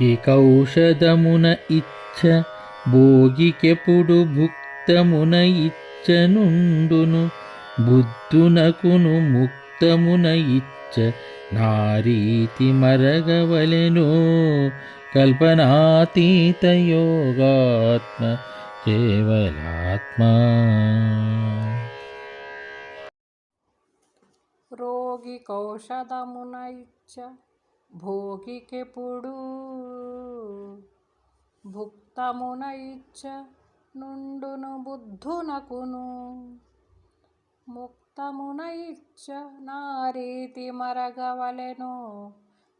భోగికౌషధమున ఇచ్చ భోగికెప్పుడు భుక్తమున ఇచ్చనుండును. బుద్ధునకును ముక్తమున ఇచ్చ నారీతి మరగవలెను. కల్పనాతీత యోగాత్మ కేవలాత్మ. రోగికౌషధమున ఇచ్చ భోగికెప్పుడు భుక్తమున ఇచ్చ నుండును బుద్ధునకును. ముక్తమున ఇచ్చ నారీతి మరగవలెను.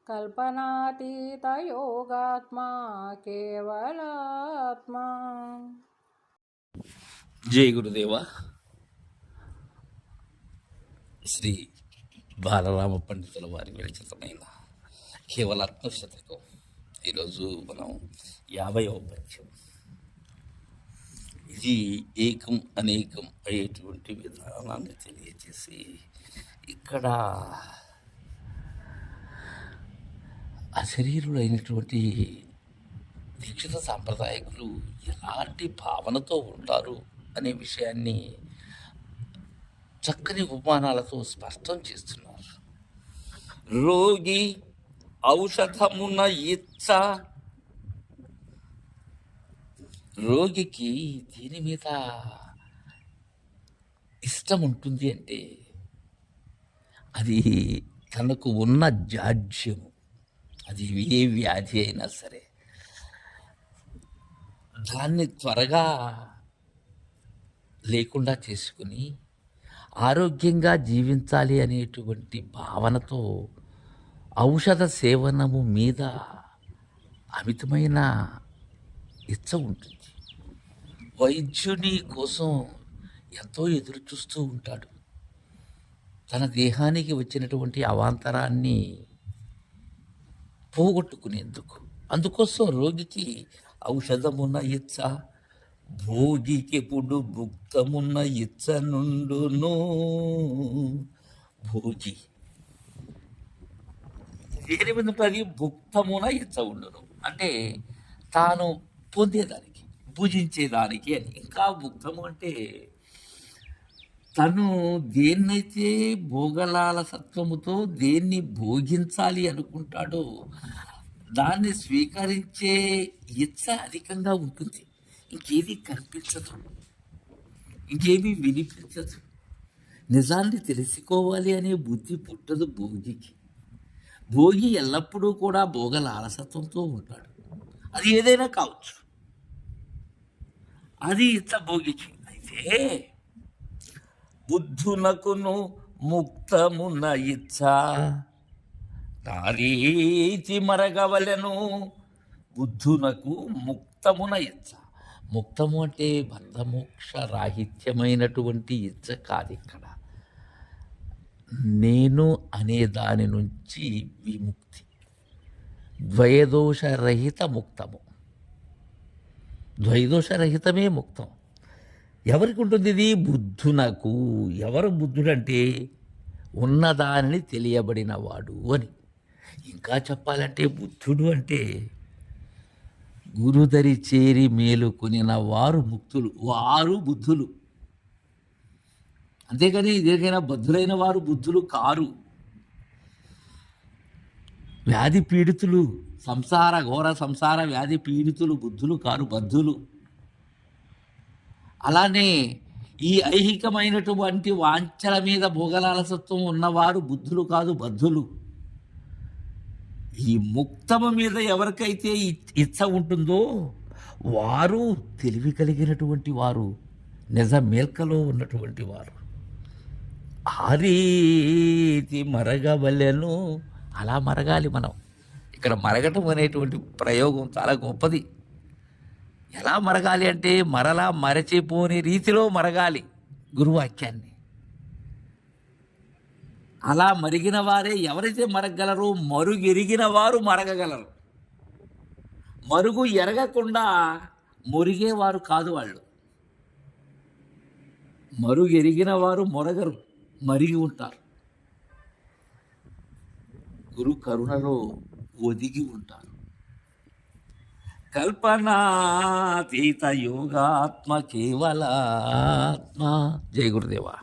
కల్పనాతీత యోగాత్మా కేవలాత్మ. జై గురుదేవ. శ్రీ బాలరామ పండితుల వారి విరచితమైన కేవల శతకం ఈరోజు మనం యాభైవ పద్యం ఇది ఏకం అనేకం అయ్యేటువంటి విధానాన్ని తెలియజేసి ఇక్కడ అశరీరులైనటువంటి దీక్షిత సాంప్రదాయకులు ఎలాంటి భావనతో ఉంటారు అనే విషయాన్ని చక్కని ఉపమానాలతో స్పష్టం చేస్తున్నారు. రోగి ఔషధమున ఇచ్చ రోగికి దీని మీద ఇష్టం ఉంటుంది అంటే అది తనకు ఉన్న జాడ్యము అది ఏ వ్యాధి అయినా సరే. దాన్ని త్వరగా లేకుండా చేసుకుని ఆరోగ్యంగా జీవించాలి అనేటువంటి భావనతో ఔషధ సేవనము మీద అమితమైన ఇచ్చ ఉంటుంది. వైద్యుని కోసం ఎంతో ఎదురు చూస్తూ ఉంటాడు. తన దేహానికి వచ్చినటువంటి అవాంతరాన్ని పోగొట్టుకునేందుకు. అందుకోసం రోగికి ఔషధమున్న ఇచ్చ భోగికెప్పుడు భుక్తమున్న ఇచ్చ నుండును. భోగి దేని భుక్తమున ఇచ్చ ఉండును? అంటే తాను పొందేదానికి భుజించేదానికి అని. ఇంకా భుక్తము అంటే తను దేన్నైతే భోగలాల సత్వముతో దేన్ని భోగించాలి అనుకుంటాడో దాన్ని స్వీకరించే ఇచ్చ అధికంగా ఉంటుంది. ఇంకేది కనిపించదు. ఇంకేమీ వినిపించదు. నిజాన్ని తెలుసుకోవాలి అనే బుద్ధి పుట్టదు భోగికి. భోగి ఎల్లప్పుడూ కూడా భోగల ఆలసత్వంతో ఉంటాడు. అది ఏదైనా కావచ్చు. అది ఇచ్చ భోగికి అయితే బుద్ధునకును ముక్తమున ఇచ్చ తారీతి మరగవలెను బుద్ధునకు ముక్తమున ఇచ్చ ముక్తము అంటే బంధమోక్ష రాహిత్యమైనటువంటి ఇచ్చ కాదు ఇక్కడ. నేను అనే దాని నుంచి విముక్తి. ద్వయదోషరహిత ముక్తము ద్వైదోషరహితమే ముక్తం. ఎవరికి ఉంటుంది ఇది? బుద్ధునకు. ఎవరు బుద్ధుడంటే ఉన్నదానిని తెలియబడినవాడు అని. ఇంకా చెప్పాలంటే బుద్ధుడు అంటే గురుదరి చేరి మేలుకొనిన వారు ముక్తులు. వారు బుద్ధులు. అంతేకాని దేనికైనా బద్ధులైన వారు బుద్ధులు కారు. వ్యాధి పీడితులు సంసార ఘోర సంసార వ్యాధి పీడితులు బుద్ధులు కారు బద్ధులు. అలానే ఈ ఐహికమైనటువంటి వాంఛల మీద భోగలాలసత్వం ఉన్నవారు బుద్ధులు కాదు బద్ధులు. ఈ ముక్తము మీద ఎవరికైతే ఇచ్చ ఉంటుందో వారు తెలివి కలిగినటువంటి వారు నిజ మేల్కలో ఉన్నటువంటి వారు. ఆ రీతి అలా మరగాలి మనం. ఇక్కడ మరగటం అనేటువంటి ప్రయోగం చాలా గొప్పది. ఎలా మరగాలి అంటే మరలా మరచిపోని రీతిలో మరగాలి గురువాక్యాన్ని. అలా మరిగిన వారే ఎవరైతే మరగలరో మరుగెరిగిన వారు మరగగలరు. మరుగు ఎరగకుండా మురిగేవారు కాదు వాళ్ళు. మరుగెరిగిన వారు మొరగరు. మరిగి ఉంటారు. గురు కరుణలో ఒదిగి ఉంటారు. కల్పనాతీత యోగాత్మ కేవలాత్మ. జయ గురుదేవా.